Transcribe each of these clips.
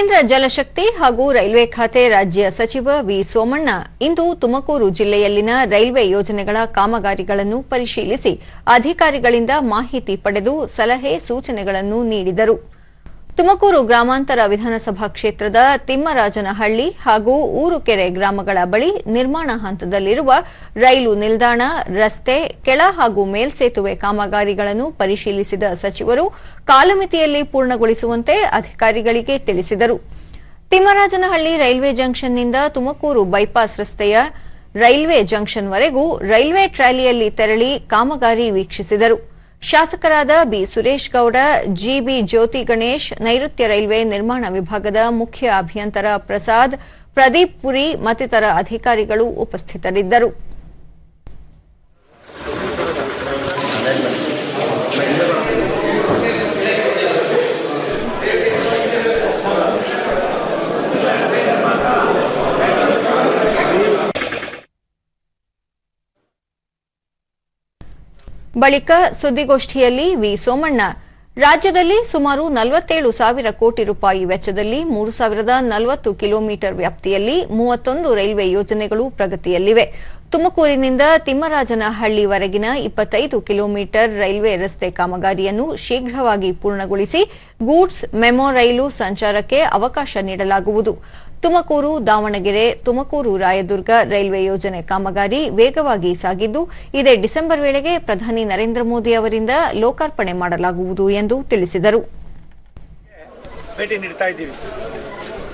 ಕೇಂದ್ರ ಜಲಶಕ್ತಿ ಹಾಗೂ ರೈಲ್ವೆ ಖಾತೆ ರಾಜ್ಯ ಸಚಿವ ವಿ ಸೋಮಣ್ಣ ಇಂದು ತುಮಕೂರು ಜಿಲ್ಲೆಯಲ್ಲಿನ ರೈಲ್ವೆ ಯೋಜನೆಗಳ ಕಾಮಗಾರಿಗಳನ್ನು ಪರಿಶೀಲಿಸಿ ಅಧಿಕಾರಿಗಳಿಂದ ಮಾಹಿತಿ ಪಡೆದು ಸಲಹೆ ಸೂಚನೆಗಳನ್ನು ನೀಡಿದರು. ತುಮಕೂರು ಗ್ರಾಮಾಂತರ ವಿಧಾನಸಭಾ ಕ್ಷೇತ್ರದ ತಿಮ್ಮರಾಜನಹಳ್ಳಿ ಹಾಗೂ ಊರುಕೆರೆ ಗ್ರಾಮಗಳ ಬಳಿ ನಿರ್ಮಾಣ ಹಂತದಲ್ಲಿರುವ ರೈಲು ನಿಲ್ದಾಣ, ರಸ್ತೆ, ಕೆಳ ಹಾಗೂ ಮೇಲ್ಸೇತುವೆ ಕಾಮಗಾರಿಗಳನ್ನು ಪರಿಶೀಲಿಸಿದ ಸಚಿವರು ಕಾಲಮಿತಿಯಲ್ಲಿ ಪೂರ್ಣಗೊಳಿಸುವಂತೆ ಅಧಿಕಾರಿಗಳಿಗೆ ತಿಳಿಸಿದರು. ತಿಮ್ಮರಾಜನಹಳ್ಳಿ ರೈಲ್ವೆ ಜಂಕ್ಷನ್ನಿಂದ ತುಮಕೂರು ಬೈಪಾಸ್ ರಸ್ತೆಯ ರೈಲ್ವೆ ಜಂಕ್ಷನ್ವರೆಗೂ ರೈಲ್ವೆ ಟ್ರಾಲಿಯಲ್ಲಿ ತೆರಳಿ ಕಾಮಗಾರಿ ವೀಕ್ಷಿಸಿದರು. ಶಾಸಕರಾದ ಬಿ. ಸುರೇಶ್ ಗೌಡ ಜಿಬಿ ಜ್ಯೋತಿ ಗಣೇಶ್, ನೈಋತ್ಯ ರೈಲ್ವೆ ನಿರ್ಮಾಣ ವಿಭಾಗದ ಮುಖ್ಯ ಅಭಿಯಂತರ ಪ್ರಸಾದ್, ಪ್ರದೀಪ್ ಪುರಿ ಮತ್ತಿತರ ಅಧಿಕಾರಿಗಳು ಉಪಸ್ಥಿತರಿದ್ದರು. ಬಳಿಕ ಸುದ್ದಿಗೋಷ್ಠಿಯಲ್ಲಿ ವಿ. ಸೋಮಣ್ಣ. ರಾಜ್ಯದಲ್ಲಿ ಸುಮಾರು ನಲವತ್ತೇಳು ಸಾವಿರ ಕೋಟಿ ರೂಪಾಯಿ ವೆಚ್ಚದಲ್ಲಿ ಮೂರು ಸಾವಿರದ ನಲವತ್ತು ಕಿಲೋಮೀಟರ್ ವ್ಯಾಪ್ತಿಯಲ್ಲಿ ಮೂವತ್ತೊಂದು ರೈಲ್ವೆ ಯೋಜನೆಗಳು ಪ್ರಗತಿಯಲ್ಲಿವೆ. ತುಮಕೂರಿನಿಂದ ತಿಮ್ಮರಾಜನಹಳ್ಳಿವರೆಗಿನ ಇಪ್ಪತ್ತೈದು ಕಿಲೋಮೀಟರ್ ರೈಲ್ವೆ ರಸ್ತೆ ಕಾಮಗಾರಿಯನ್ನು ಶೀಘ್ರವಾಗಿ ಪೂರ್ಣಗೊಳಿಸಿ ಗೂಡ್ಸ್ ಮೆಮೊ ರೈಲು ಸಂಚಾರಕ್ಕೆ ಅವಕಾಶ ನೀಡಲಾಗುವುದು. ತುಮಕೂರು, ದಾವಣಗೆರೆ, ತುಮಕೂರು ರಾಯದುರ್ಗ ರೈಲ್ವೆ ಯೋಜನೆ ಕಾಮಗಾರಿ ವೇಗವಾಗಿ ಸಾಗಿದ್ದು, ಇದೇ ಡಿಸೆಂಬರ್ ವೇಳೆಗೆ ಪ್ರಧಾನಿ ನರೇಂದ್ರ ಮೋದಿ ಅವರಿಂದ ಲೋಕಾರ್ಪಣೆ ಮಾಡಲಾಗುವುದು ಎಂದು ತಿಳಿಸಿದರು.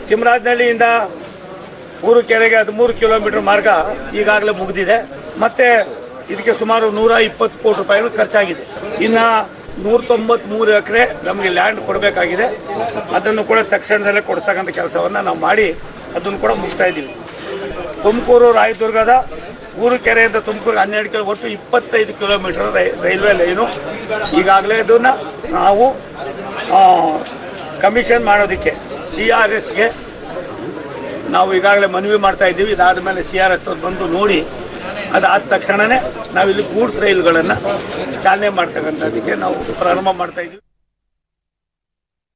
ತಿಮ್ಮರಾಜನಹಳ್ಳಿಯಿಂದ ಊರು ಕೆರೆಗೆ ಹದಿಮೂರು ಕಿಲೋಮೀಟರ್ ಮಾರ್ಗ ಈಗಾಗಲೇ ಮುಗಿದಿದೆ. ಮತ್ತೆ ಇದಕ್ಕೆ ಸುಮಾರು ನೂರ ಇಪ್ಪತ್ತು ಕೋಟಿ ರೂಪಾಯಿಗಳು ಖರ್ಚಾಗಿದೆ. ಇನ್ನು ನೂರ ತೊಂಬತ್ಮೂರು ಎಕರೆ ನಮಗೆ ಲ್ಯಾಂಡ್ ಕೊಡಬೇಕಾಗಿದೆ. ಅದನ್ನು ಕೂಡ ತಕ್ಷಣದಲ್ಲೇ ಕೊಡಿಸ್ತಕ್ಕಂಥ ಕೆಲಸವನ್ನು ನಾವು ಮಾಡಿ ಅದನ್ನು ಕೂಡ ಮುಗಿಸ್ತಾ ಇದ್ದೀವಿ. ತುಮಕೂರು ರಾಯದುರ್ಗದ ಊರು ಕೆರೆಯಿಂದ ತುಮಕೂರು ಹನ್ನೆರಡು ಕಿಲೋ ಒಟ್ಟು ಇಪ್ಪತ್ತೈದು ಕಿಲೋಮೀಟರ್ ರೈ ರೈಲ್ವೆ ಲೈನು. ಈಗಾಗಲೇ ಇದನ್ನು ನಾವು ಕಮಿಷನ್ ಮಾಡೋದಕ್ಕೆ ಸಿ ಆರ್ ಎಸ್ಗೆ ನಾವು ಈಗಾಗಲೇ ಮನವಿ ಮಾಡ್ತಾ ಇದ್ದೀವಿ. ಇದಾದ ಮೇಲೆ ಸಿ ಆರ್ ಎಸ್ ಬಂದು ನೋಡಿ ಅದಾದ ತಕ್ಷಣವೇ ನಾವಿಲ್ಲಿ ಗೂಡ್ಸ್ ರೈಲುಗಳನ್ನು ಚಾಲನೆ ಮಾಡ್ತಕ್ಕಂಥದ್ದಕ್ಕೆ ನಾವು ಪ್ರಾರಂಭ ಮಾಡ್ತಾ ಇದ್ದೀವಿ.